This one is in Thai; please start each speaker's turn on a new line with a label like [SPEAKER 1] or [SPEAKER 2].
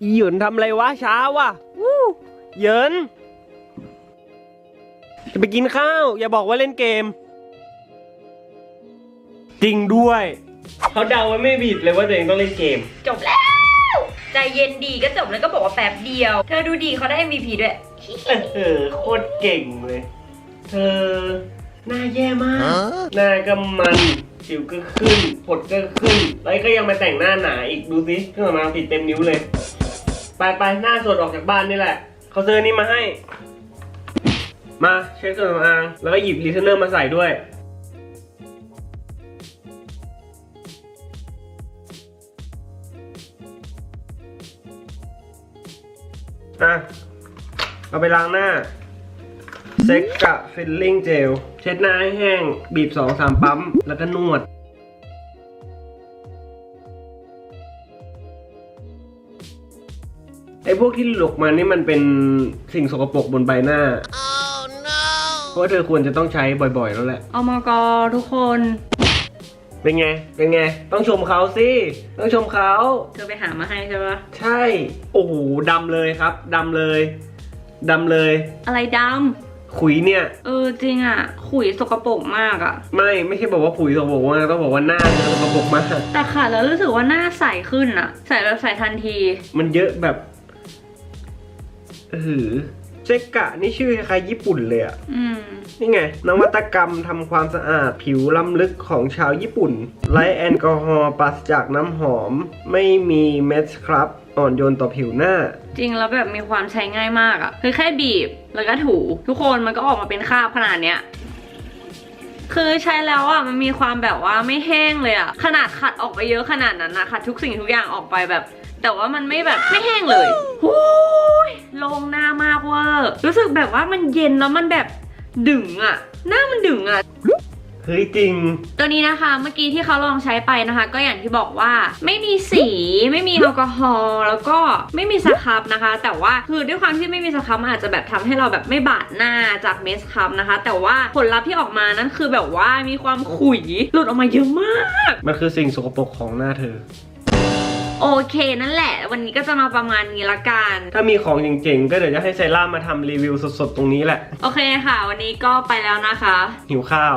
[SPEAKER 1] อีเหยินทำอะไรวะช้าวะวู้เหยิน จะไปกินข้าว อย่าบอกว่าเล่นเกม จริงด้วย เขาเดาไว้ไม่ผิดเลยว่าตัวเองต้องเล่นเกม
[SPEAKER 2] จบแล้ว ใจเย็นดีก็จบแล้วก็บอกว่าแป๊บเดียว เธอดูดีเขาได้ MVP ด้วย
[SPEAKER 1] เออโคตรเก่งเลย เธอ หน้าแย่มาก หน้าก็มัน สิวก็ขึ้นผดก็ขึ้น แล้วก็ยังมาแต่งหน้าหนาอีกดูสิเครื่องสำอางติดเต็มนิ้วเลย ไปไปหน้าสดออกจากบ้านนี่แหละ เขาซื้ออนนี้มาให้ มาเช็คเครื่องสำอางแล้วก็หยิบรีเทนเนอร์มาใส่ด้วย อะ เอาไปล้างหน้า เซ็กกะฟิลลิ่งเจล เช็ดหน้าให้แห้ง บีบสองสามปั๊ม แล้วก็นวด ไอ้พวกที่หลกมานี่มันเป็นสิ่งสกปรกบนใบหน้า เพราะว่าเธอควรจะต้องใช้บ่อยๆแล้วแหละ
[SPEAKER 2] เอามากอทุกคน
[SPEAKER 1] เป็นไง เป็นไง ต้องชมเขาสิ ต้องชมเขา
[SPEAKER 2] เธอไปหามาให้ใช่ปะ
[SPEAKER 1] ใช่ โอ้โหดำเลยครับดำเลยดำเลย
[SPEAKER 2] อะไรด
[SPEAKER 1] ขุยเนี่ยำ
[SPEAKER 2] เออจริงอะ ขุยสกปรกมากอะ
[SPEAKER 1] ไม่ไม่ใช่บอกว่าผุยสกปรกมากต้องบอกว่าหน้าเธอสกปรกมาก
[SPEAKER 2] แต่ค่ะแล้วรู้สึกว่าหน้าใสขึ้นอะ ใสแบบใสทันที
[SPEAKER 1] มันเยอะแบบ เออเซกะนี่ชื่อคล้ายๆญี่ปุ่นเลยอะ
[SPEAKER 2] อืม
[SPEAKER 1] นี่ไง นวัตกรรมทำความสะอาดผิวล้ำลึกของชาวญี่ปุ่นไร้แอลกอฮอล์ปราศจากน้ำหอม ไม่มีเม็ดสครับ อ่อนโยนต่อผิวหน้า
[SPEAKER 2] จริงแล้วแบบมีความใช้ง่ายมากอะคือแค่บีบแล้วก็ถู ทุกคนมันก็ออกมาเป็นคราบขนาดเนี้ย คือใช้แล้วอะมันมีความแบบว่าไม่แห้งเลยอะ ขนาดขัดออกไปเยอะขนาดนั้นนะขัดทุกสิ่งทุกอย่างออกไปแบบ แต่ว่ามันไม่แบบไม่แห้งเลยหูย โลงหน้ามากเวอร์รู้สึกแบบว่ามันเย็นแล้วมันแบบดึงอะหน้ามันดึงอะ
[SPEAKER 1] เฮ้ยจริง
[SPEAKER 2] ตัวนี้นะคะเมื่อกี้ที่เขาลองใช้ไปนะคะ ก็อย่างที่บอกว่าไม่มีสีไม่มีแอลกอฮอล์แล้วก็ไม่มีสครับนะคะ แต่ว่าคือด้วยความที่ไม่มีสครับมันอาจจะแบบทำให้เราแบบไม่บาดหน้าจากเมสครับนะคะ แต่ว่าผลลัพธ์ที่ออกมานั้นคือแบบว่ามีความขุยหลุดออกมาเยอะมาก
[SPEAKER 1] มันคือสิ่งสกปรกของหน้าเธอ
[SPEAKER 2] โอเคนั่นแหละ วันนี้ก็จะมาประมาณนี้ละกัน
[SPEAKER 1] ถ้ามีของเจ๋งๆ ก็เดี๋ยวจะให้ไซร่ามาทำรีวิวสดๆ ตรงนี้แหละ
[SPEAKER 2] โอเคค่ะ วันนี้ก็ไปแล้วนะคะ
[SPEAKER 1] หิวข้าว